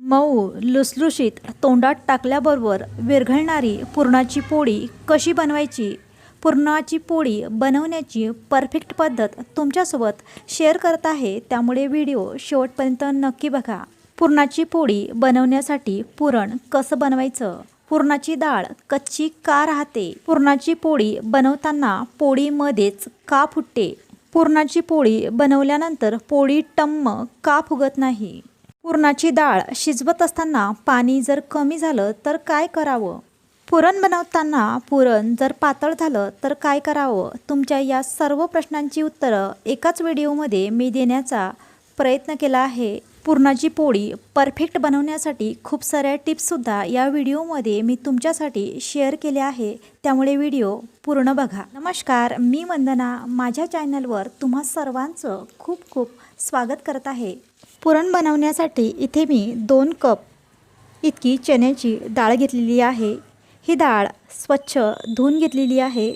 मऊ लुसलुशीत तोंडात टाकल्याबरोबर विरघळणारी पुरणाची पोळी कशी बनवायची? पुरणाची पोळी बनवण्याची परफेक्ट पद्धत तुमच्यासोबत शेअर करत आहे त्यामुळे व्हिडिओ शेवटपर्यंत नक्की बघा. पुरणाची पोळी बनवण्यासाठी पुरण कसं बनवायचं? पुरणाची डाळ कच्ची का राहते? पुरणाची पोळी बनवताना पोळीमध्येच का फुटते? पुरणाची पोळी बनवल्यानंतर पोळी टम्म का फुगत नाही? पुरणाची डाळ शिजवत असताना पाणी जर कमी झालं तर काय करावं? पुरण बनवताना पुरण जर पातळ झालं तर काय करावं? तुमच्या या सर्व प्रश्नांची उत्तरं एकाच व्हिडिओमध्ये मी देण्याचा प्रयत्न केला आहे. पुरणाची पोळी परफेक्ट बनवण्यासाठी खूप साऱ्या टिप्ससुद्धा या व्हिडिओमध्ये मी तुमच्यासाठी शेअर केल्या आहे. त्यामुळे व्हिडिओ पूर्ण बघा. नमस्कार मी वंदना. माझ्या चॅनलवर तुम्हा सर्वांचं खूप खूप स्वागत करत आहे. पुरण बनवण्यासाठी इथे मी दोन कप इतकी चण्याची डाळ घेतलेली आहे. ही डाळ स्वच्छ धुवून घेतलेली आहे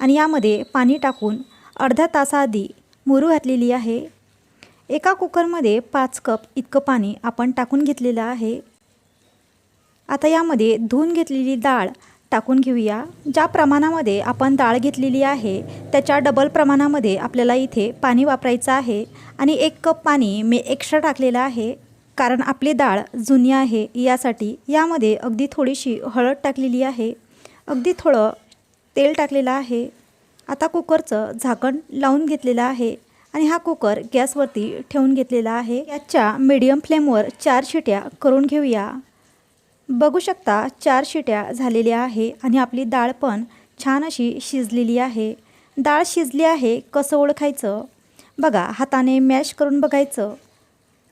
आणि यामध्ये पाणी टाकून अर्धा तासाआधी मुरू घातलेली आहे. एका कुकरमध्ये पाच कप इतकं पाणी आपण टाकून घेतलेलं आहे. आता यामध्ये धुवून घेतलेली डाळ टाकून घेऊया. ज्या प्रमाणामध्ये आपण डाळ घेतलेली आहे त्याच्या डबल प्रमाणामध्ये आपल्याला इथे पाणी वापरायचं आहे आणि एक कप पाणी मी एक्स्ट्रा टाकलेलं आहे. कारण आपली डाळ जुनी आहे यासाठी यामध्ये अगदी थोडीशी हळद टाकलेली आहे. अगदी थोडं तेल टाकलेलं आहे. आता कुकरचं झाकण लावून घेतलेलं आहे. आणि हा कुकर गॅसवरती ठेवून घेतलेला आहे. याच्या मीडियम फ्लेमवर चार शिट्या करून घेऊया. बघू शकता चार शिट्या झालेल्या आहे आणि आपली डाळ पण छान अशी शिजलेली आहे. डाळ शिजली आहे कसं ओळखायचं? बघा हाताने मॅश करून बघायचं.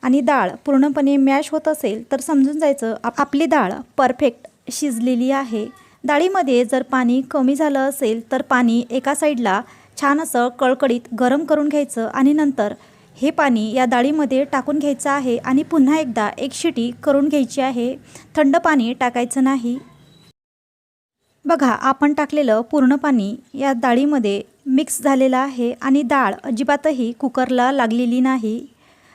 आणि डाळ पूर्णपणे मॅश होत असेल तर समजून जायचं आपली डाळ परफेक्ट शिजलेली आहे. डाळीमध्ये जर पाणी कमी झालं असेल तर पाणी एका साईडला छान असं कळकळीत गरम करून घ्यायचं आणि नंतर हे पाणी या डाळीमध्ये टाकून घ्यायचं आहे आणि पुन्हा एकदा एक शिटी करून घ्यायची आहे. थंड पाणी टाकायचं नाही. बघा आपण टाकलेलं पूर्ण पाणी या डाळीमध्ये मिक्स झालेलं आहे आणि डाळ अजिबातही कुकरला लागलेली नाही.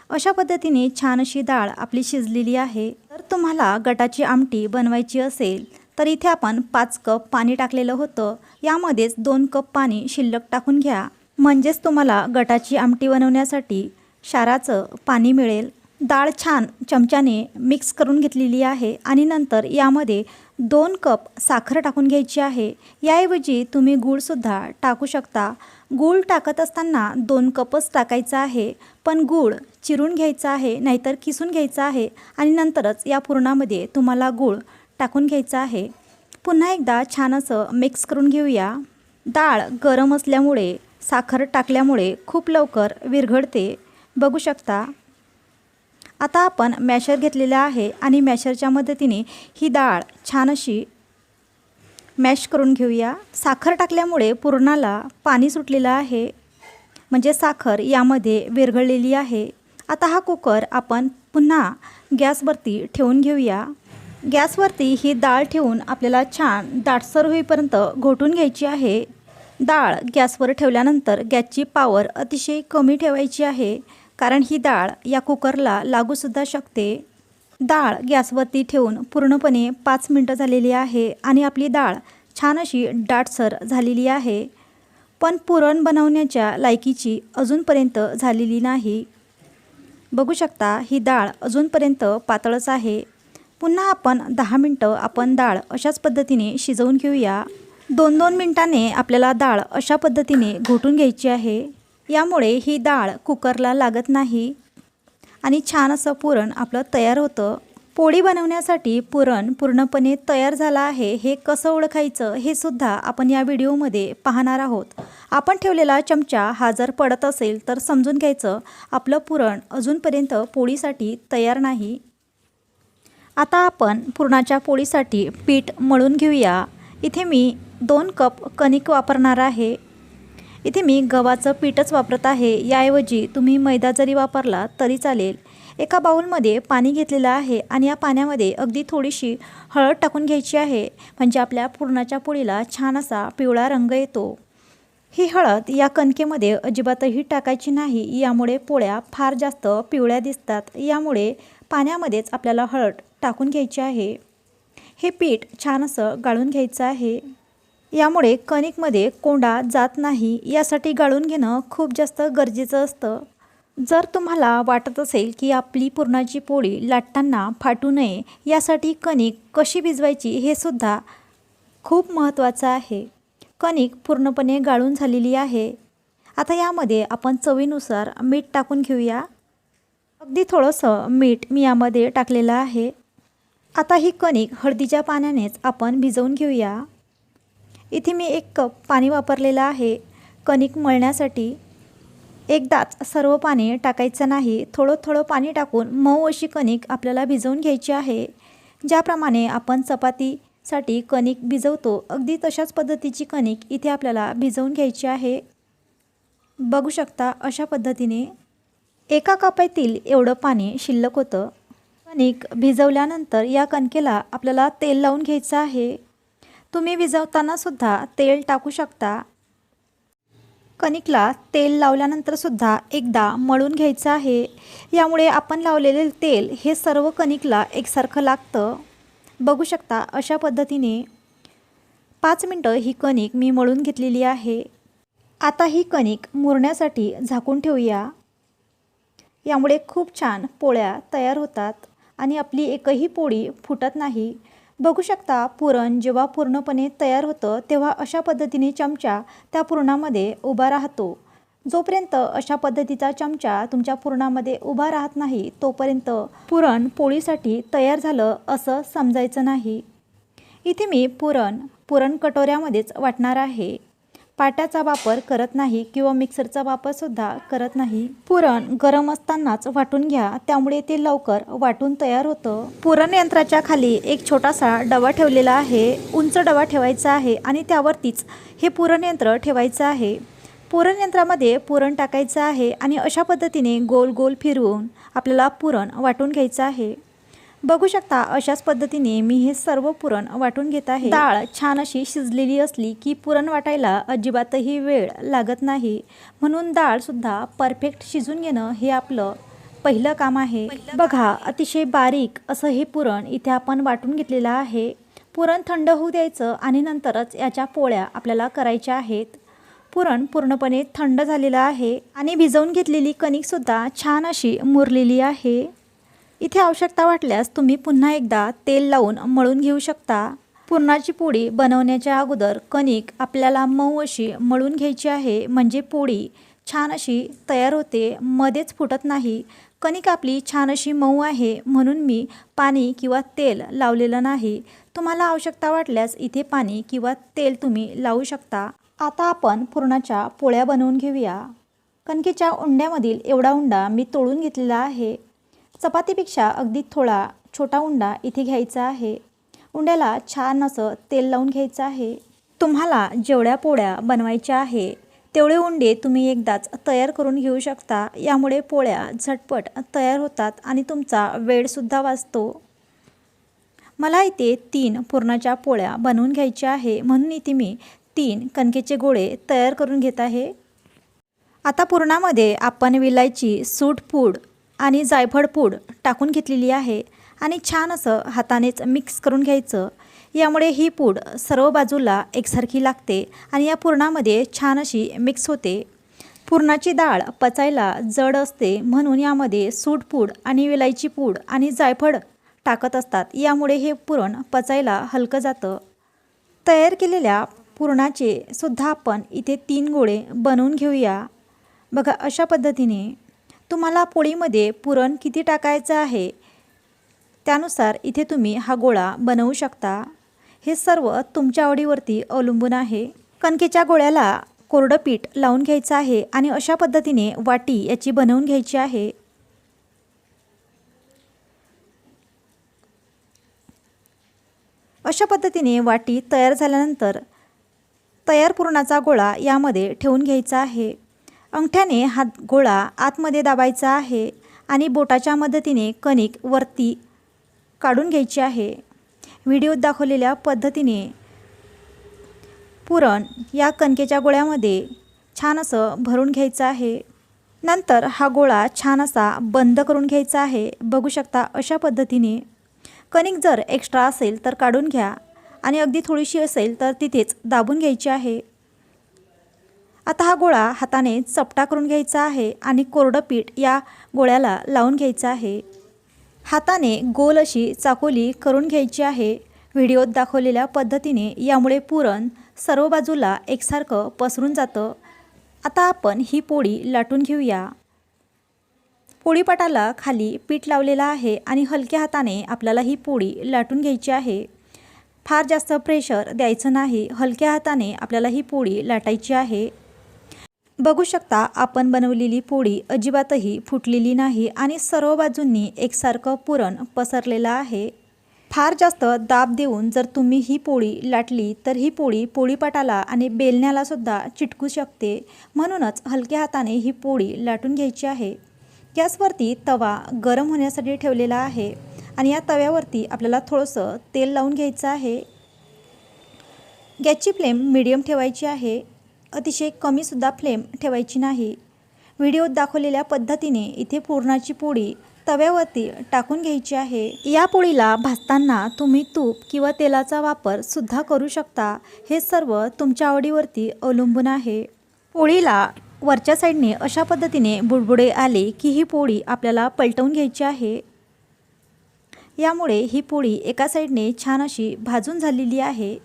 अशा पद्धतीने छान अशी डाळ आपली शिजलेली आहे. तर तुम्हाला गटाची आमटी बनवायची असेल तर इथे आपण पाच कप पाणी टाकलेलं होतं. यामध्येच दोन कप पाणी शिल्लक टाकून घ्या. म्हणजेच तुम्हाला गटाची आमटी बनवण्यासाठी क्षाराचं पाणी मिळेल. डाळ छान चमच्याने मिक्स करून घेतलेली आहे आणि नंतर यामध्ये दोन कप साखर टाकून घ्यायची आहे. याऐवजी तुम्ही गूळसुद्धा टाकू शकता. गूळ टाकत असताना दोन कपच टाकायचा आहे. पण गूळ चिरून घ्यायचा आहे नाहीतर किसून घ्यायचा आहे आणि नंतरच या पुरणामध्ये तुम्हाला गूळ टाकून घ्यायचं आहे. पुन्हा एकदा छान असं मिक्स करून घेऊया. डाळ गरम असल्यामुळे साखर टाकल्यामुळे खूप लवकर विरघळते. बघू शकता. आता आपण मॅशर घेतलेला आहे आणि मॅशरच्या मदतीने ही डाळ छान अशी मॅश करून घेऊया. साखर टाकल्यामुळे पुरणाला पाणी सुटलेलं आहे. म्हणजे साखर यामध्ये विरघळलेली आहे. आता हा कुकर आपण पुन्हा गॅसवरती ठेवून घेऊया. गॅसवरती ही डाळ ठेवून आपल्याला छान दाटसर होईपर्यंत घोटून घ्यायची आहे. डाळ गॅसवर ठेवल्यानंतर गॅसची पावर अतिशय कमी ठेवायची आहे कारण ही डाळ या कुकरला लागूसुद्धा शकते. डाळ गॅसवरती ठेवून पूर्णपणे पाच मिनटं झालेली आहे आणि आपली डाळ छान अशी डाटसर झालेली आहे. पण पुरण बनवण्याच्या लायकीची अजूनपर्यंत झालेली नाही. बघू शकता ही डाळ अजूनपर्यंत पातळच आहे. पुन्हा आपण दहा मिनटं आपण डाळ अशाच पद्धतीने शिजवून घेऊया. दोन दोन मिनटाने आपल्याला डाळ अशा पद्धतीने घोटून घ्यायची आहे. यामुळे ही डाळ कुकरला लागत नाही आणि छान असं पुरण आपलं तयार होतं. पोळी बनवण्यासाठी पुरण पूर्णपणे तयार झालं आहे. हे कसं ओळखायचं हे सुद्धा आपण या व्हिडिओमध्ये पाहणार आहोत. आपण ठेवलेला चमचा हा जर पडत असेल तर समजून घ्यायचं. आपलं पुरण अजूनपर्यंत पोळीसाठी तयार नाही. आता आपण पुरणाच्या पोळीसाठी पीठ मळून घेऊया. इथे मी दोन कप कणिक वापरणार आहे. इथे मी गव्हाचं पीठच वापरत आहे. याऐवजी तुम्ही मैदा जरी वापरला तरी चालेल. एका बाऊलमध्ये पाणी घेतलेलं आहे आणि या पाण्यामध्ये अगदी थोडीशी हळद टाकून घ्यायची आहे. म्हणजे आपल्या पुरणाच्या पोळीला छान असा पिवळा रंग येतो. ही हळद या कणकेमध्ये अजिबातही टाकायची नाही. यामुळे पोळ्या फार जास्त पिवळ्या दिसतात. यामुळे पाण्यामध्येच आपल्याला हळद टाकून घ्यायची आहे. हे पीठ छान असं गाळून घ्यायचं आहे. यामुळे कणिकमध्ये कोंडा जात नाही यासाठी गाळून घेणं खूप जास्त गरजेचं असतं. जर तुम्हाला वाटत असेल की आपली पुरणाची पोळी लाटताना फाटू नये यासाठी कणिक कशी भिजवायची हे सुद्धा खूप महत्त्वाचं आहे. कणिक पूर्णपणे गाळून झालेली आहे. आता यामध्ये आपण चवीनुसार मीठ टाकून घेऊया. अगदी थोडंसं मीठ मी यामध्ये टाकलेलं आहे. आता ही कणिक हळदीच्या पाण्यानेच आपण भिजवून घेऊया. इथे मी एक कप पाणी वापरलेलं आहे. कणिक मळण्यासाठी एकदाच सर्व पाणी टाकायचं नाही. थोडं थोडं पाणी टाकून मऊ अशी कणिक आपल्याला भिजवून घ्यायची आहे. ज्याप्रमाणे आपण चपातीसाठी कणिक भिजवतो अगदी तशाच पद्धतीची कणिक इथे आपल्याला भिजवून घ्यायची आहे. बघू शकता अशा पद्धतीने एका कपातील एवढं पाणी शिल्लक होतं. कणिक भिजवल्यानंतर या कणकेला आपल्याला तेल लावून घ्यायचं आहे. तुम्ही भिजवतानासुद्धा तेल टाकू शकता. कणिकला तेल लावल्यानंतर सुद्धा एकदा मळून घ्यायचं आहे. यामुळे आपण लावलेले तेल हे सर्व कणिकला एकसारखं लागतं. बघू शकता अशा पद्धतीने. पाच मिनटं ही कणिक मी मळून घेतलेली आहे. आता ही कणिक मुरण्यासाठी झाकून ठेवूया. यामुळे खूप छान पोळ्या तयार होतात. आणि आपली एकही पोळी फुटत नाही. बघू शकता पुरण जेव्हा पूर्णपणे तयार होतं तेव्हा अशा पद्धतीने चमचा त्या पुरणामध्ये उभा राहतो. जोपर्यंत अशा पद्धतीचा चमचा तुमच्या पुरणामध्ये उभा राहत नाही तोपर्यंत पुरण पोळीसाठी तयार झालं असं समजायचं नाही. इथे मी पुरण पुरण कटोऱ्यामध्येच वाटणार आहे. पाट्याचा वापर करत नाही किंवा मिक्सरचा वापरसुद्धा करत नाही. पुरण गरम असतानाच वाटून घ्या. त्यामुळे ते लवकर वाटून तयार होतं. पुरण यंत्राच्या खाली एक छोटासा डबा ठेवलेला आहे. उंच डबा ठेवायचा आहे आणि त्यावरतीच हे पुरण यंत्र ठेवायचं आहे. पुरण यंत्रामध्ये पुरण टाकायचं आहे आणि अशा पद्धतीने गोल गोल फिरवून आपल्याला पुरण वाटून घ्यायचं आहे. बघू शकता अशाच पद्धतीने मी हे सर्व पुरण वाटून घेत आहे. डाळ छान अशी शिजलेली असली की पुरण वाटायला अजिबातही वेळ लागत नाही. म्हणून डाळसुद्धा परफेक्ट शिजून घेणं हे आपलं पहिलं काम आहे. बघा अतिशय बारीक असं हे पुरण इथे आपण वाटून घेतलेलं आहे. पुरण थंड होऊ द्यायचं आणि नंतरच याच्या पोळ्या आपल्याला करायच्या आहेत. पुरण पूर्णपणे थंड झालेलं आहे आणि भिजवून घेतलेली कणिकसुद्धा छान अशी मुरलेली आहे. इथे आवश्यकता वाटल्यास तुम्ही पुन्हा एकदा तेल लावून मळून घेऊ शकता. पुरणाची पोळी बनवण्याच्या अगोदर कणिक आपल्याला मऊ अशी मळून घ्यायची आहे. म्हणजे पोळी छान अशी तयार होते मध्येच फुटत नाही. कणिक आपली छान अशी मऊ आहे म्हणून मी पाणी किंवा तेल लावलेलं नाही. तुम्हाला आवश्यकता वाटल्यास इथे पाणी किंवा तेल तुम्ही लावू शकता. आता आपण पुरणाच्या पोळ्या बनवून घेऊया. कणकेच्या उंड्यामधील एवढा उंडा मी तोडून घेतलेला आहे. चपातीपेक्षा अगदी थोडा छोटा उंडा इथे घ्यायचा आहे. उंड्याला छान असं तेल लावून घ्यायचं आहे. तुम्हाला जेवढ्या पोळ्या बनवायच्या आहे तेवढे उंडे तुम्ही एकदाच तयार करून घेऊ शकता. यामुळे पोळ्या झटपट तयार होतात आणि तुमचा वेळसुद्धा वाचतो. मला इथे तीन पुरणाच्या पोळ्या बनवून घ्यायच्या आहे म्हणून इथे मी तीन कणकेचे गोळे तयार करून घेत आहे. आता पुरणामध्ये आपण विलायची सूट पूड आणि जायफळ पूड टाकून घेतलेली आहे आणि छान असं हातानेच मिक्स करून घ्यायचं. यामुळे ही पूड सर्व बाजूला एकसारखी लागते आणि या पुरणामध्ये छान अशी मिक्स होते. पुरणाची डाळ पचायला जड असते म्हणून यामध्ये सूट पूड आणि विलायची पूड आणि जायफळ टाकत असतात. यामुळे हे पुरण पचायला हलकं जातं. तयार केलेल्या पुरणाचे सुद्धा आपण इथे तीन गोळे बनवून घेऊया. बघा अशा पद्धतीने तुम्हाला पोळीमध्ये पुरण किती टाकायचं आहे? त्यानुसार इथे तुम्ही हा गोळा बनवू शकता. हे सर्व तुमच्या आवडीवरती अवलंबून आहे. कणकेच्या गोळ्याला कोरडं पीठ लावून घ्यायचं आहे आणि अशा पद्धतीने वाटी याची बनवून घ्यायची आहे. अशा पद्धतीने वाटी तयार झाल्यानंतर तयार पुरणाचा गोळा यामध्ये ठेवून घ्यायचा आहे. अंगठ्याने हा गोळा आतमध्ये दाबायचा आहे आणि बोटाच्या मदतीने कणिक वरती काढून घ्यायची आहे. व्हिडिओत दाखवलेल्या पद्धतीने पुरण या कणकेच्या गोळ्यामध्ये छान असं भरून घ्यायचं आहे. नंतर हा गोळा छान असा बंद करून घ्यायचा आहे. बघू शकता अशा पद्धतीने. कणिक जर एक्स्ट्रा असेल तर काढून घ्या आणि अगदी थोडीशी असेल तर तिथेच दाबून घ्यायची आहे. आता हा गोळा हाताने चपटा करून घ्यायचा आहे आणि कोरडं पीठ या गोळ्याला लावून घ्यायचं आहे. हाताने गोल अशी चाकोली करून घ्यायची आहे. व्हिडिओत दाखवलेल्या पद्धतीने यामुळे पुरण सर्व बाजूला एकसारखं पसरून जातं. आता आपण ही पोळी लाटून घेऊया. पोळीपाटाला खाली पीठ लावलेलं आहे आणि हलक्या हाताने आपल्याला ही पोळी लाटून घ्यायची आहे. फार जास्त प्रेशर द्यायचं नाही. हलक्या हाताने आपल्याला ही पोळी लाटायची आहे. बघू शकता आपण बनवलेली पोळी अजिबातही फुटलेली नाही आणि सर्व बाजूंनी एकसारखं पुरण पसरलेलं आहे. फार जास्त दाब देऊन जर तुम्ही ही पोळी लाटली तर ही पोळी पोळीपाटाला आणि बेलण्यालासुद्धा चिटकू शकते. म्हणूनच हलक्या हाताने ही पोळी लाटून घ्यायची आहे. गॅसवरती तवा गरम होण्यासाठी ठेवलेला आहे आणि या तव्यावरती आपल्याला थोडंसं तेल लावून घ्यायचं आहे. गॅसची फ्लेम मिडियम ठेवायची आहे. अतिशय कमीसुद्धा फ्लेम ठेवायची नाही. व्हिडिओत दाखवलेल्या पद्धतीने इथे पुरणाची पोळी तव्यावरती टाकून घ्यायची आहे. या पोळीला भाजताना तुम्ही तूप किंवा तेलाचा वापर सुद्धा करू शकता. हे सर्व तुमच्या आवडीवरती अवलंबून आहे. पोळीला वरच्या साईडने अशा पद्धतीने बुडबुडे आले की ही पोळी आपल्याला पलटवून घ्यायची आहे. यामुळे ही पोळी एका साईडने छान अशी भाजून झालेली आहे.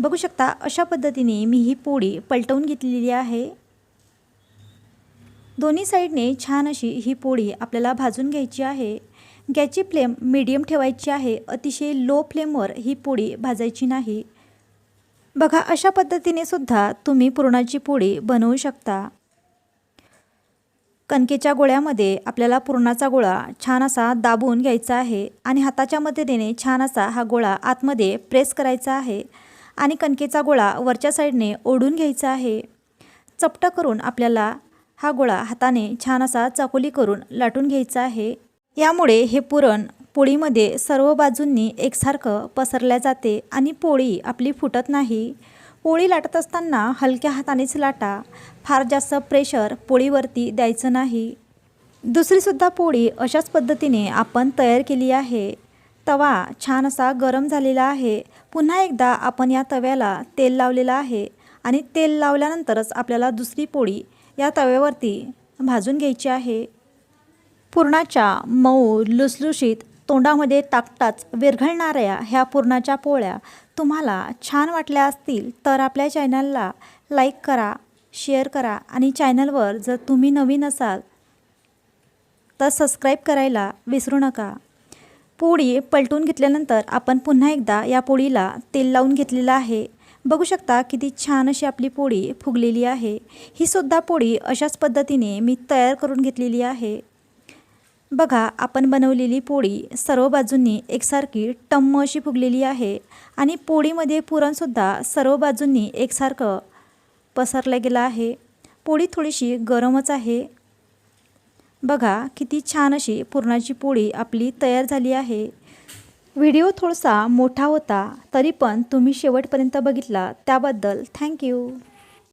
बघू शकता अशा पद्धतीने मी ही पोळी पलटवून घेतलेली आहे. दोन्ही साईडने छान अशी ही पोळी आपल्याला भाजून घ्यायची आहे. गॅसची फ्लेम मीडियम ठेवायची आहे. अतिशय लो फ्लेमवर ही पोळी भाजायची नाही. बघा अशा पद्धतीने सुद्धा तुम्ही पुरणाची पोळी बनवू शकता. कणकेच्या गोळ्यामध्ये आपल्याला पुरणाचा गोळा छान असा दाबून घ्यायचा आहे आणि हाताच्या मदतीने छान असा हा गोळा आतमध्ये प्रेस करायचा आहे. आणि कणकेचा गोळा वरच्या साईडने ओढून घ्यायचा आहे. चपटा करून आपल्याला हा गोळा हाताने छान असा चाकोली करून लाटून घ्यायचा आहे. यामुळे हे पुरण पोळीमध्ये सर्व बाजूंनी एकसारखं पसरल्या जाते आणि पोळी आपली फुटत नाही. पोळी लाटत असताना हलक्या हातानेच लाटा. फार जास्त प्रेशर पोळीवरती द्यायचं नाही. दुसरीसुद्धा पोळी अशाच पद्धतीने आपण तयार केली आहे. तवा छान असा गरम झालेला आहे. पुन्हा एकदा आपण या तव्याला तेल लावलेलं आहे आणि तेल लावल्यानंतरच आपल्याला दुसरी पोळी या तव्यावरती भाजून घ्यायची आहे. पुरणाच्या मऊ लुसलुशीत तोंडामध्ये टाकताच विरघळणाऱ्या ह्या पुरणाच्या पोळ्या तुम्हाला छान वाटल्या असतील तर आपल्या चॅनलला लाईक करा शेअर करा आणि चॅनलवर जर तुम्ही नवीन असाल तर सबस्क्राईब करायला विसरू नका. पोळी पलटून घेतल्यानंतर आपण पुन्हा एकदा या पोळीला तेल लावून घेतलेलं आहे. बघू शकता किती छान अशी आपली पोळी फुगलेली आहे. ही सुद्धा पोळी अशाच पद्धतीने मी तयार करून घेतलेली आहे. बघा आपण बनवलेली पोळी सर्व बाजूंनी एकसारखी टम्म अशी फुगलेली आहे आणि पोळीमध्ये पुरणसुद्धा सर्व बाजूंनी एकसारखं पसरलं गेलं आहे. पोळी थोडीशी गरमच आहे. बघा किती छान अशी पुरणाची पोळी आपली तयार झाली आहे. व्हिडिओ थोडासा मोठा होता तरी पण तुम्ही शेवटपर्यंत बघितला. त्याबद्दल थँक्यू